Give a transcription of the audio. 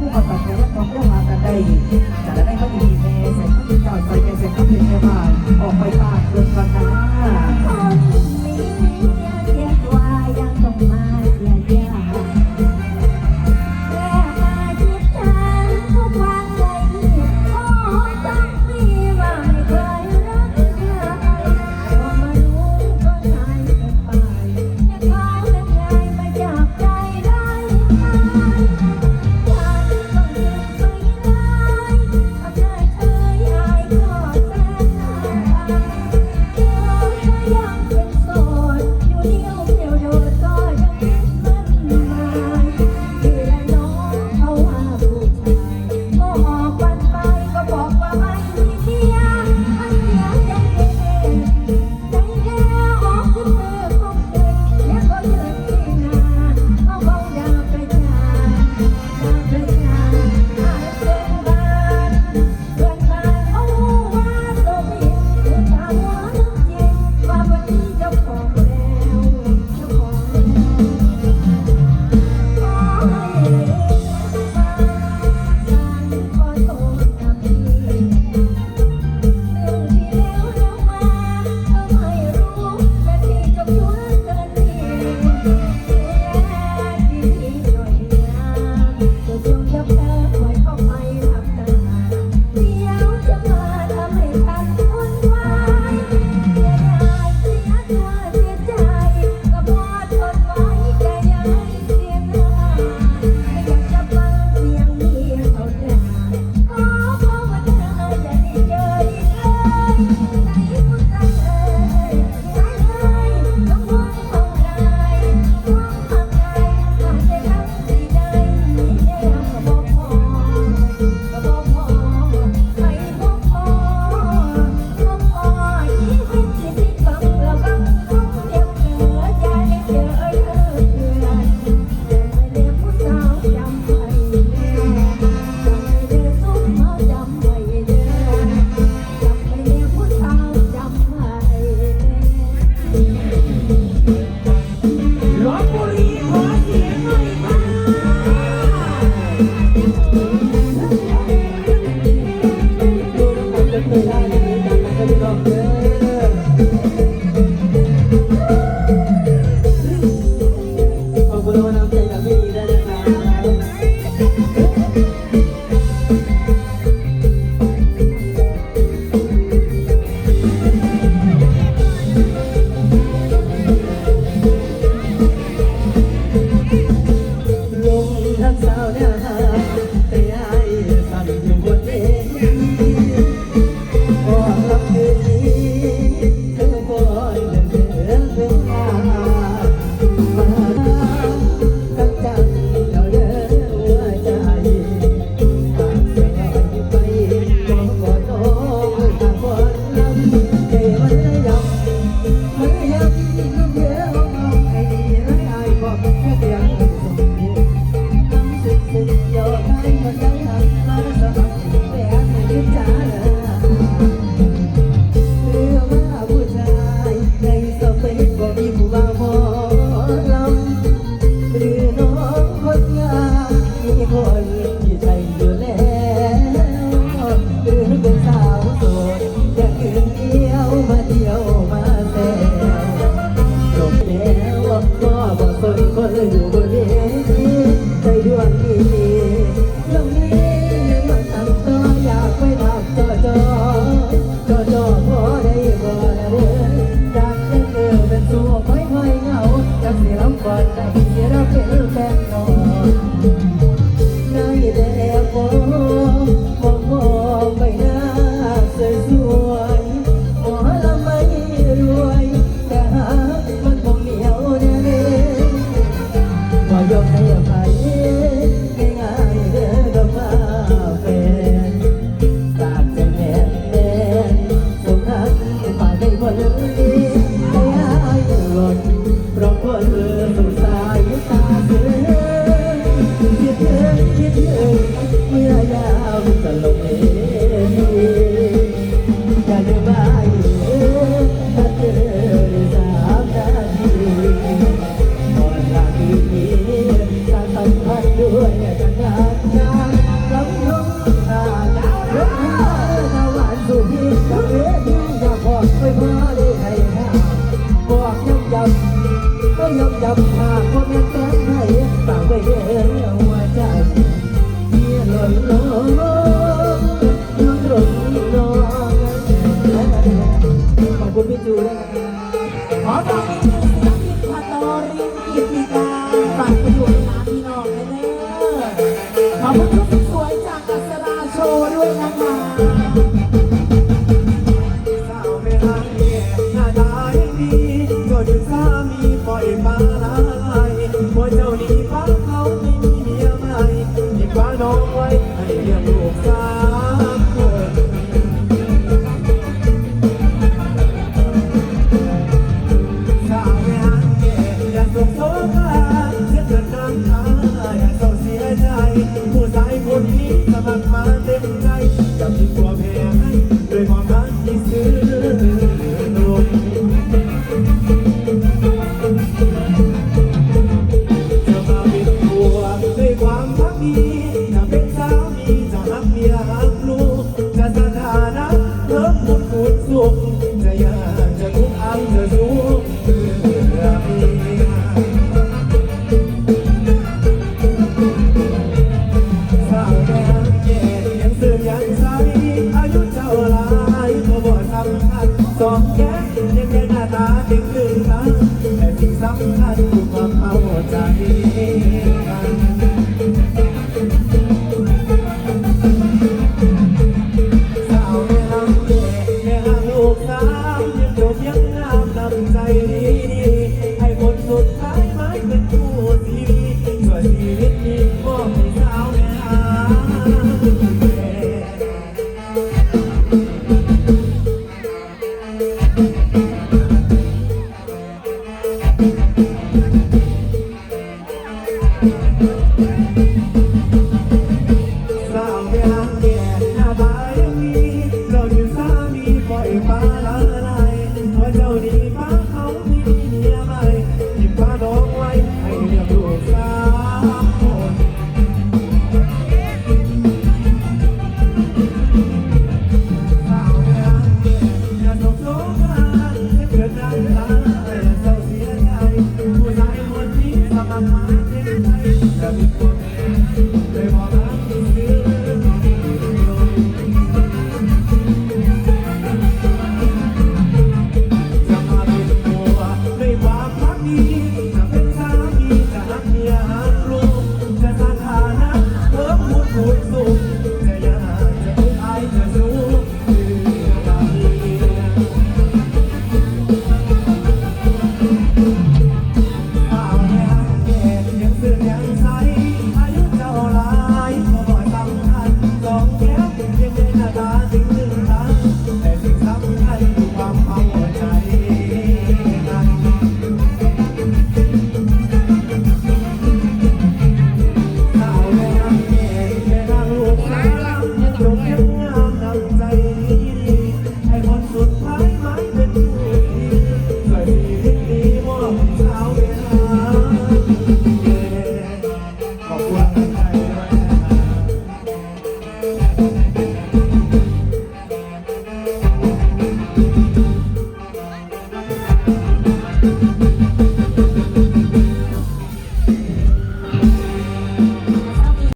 ผู้กำกับการต้องร่วมมากันได้จะได้ก็ดีแม่ใส่ข้าวเจ้าใส่เแกงใส่ข้านเจ้าบ้านออกไปบ้านเดินกัน ขอบคุณพี่จูด้วยนะครับขอตอ อบคุ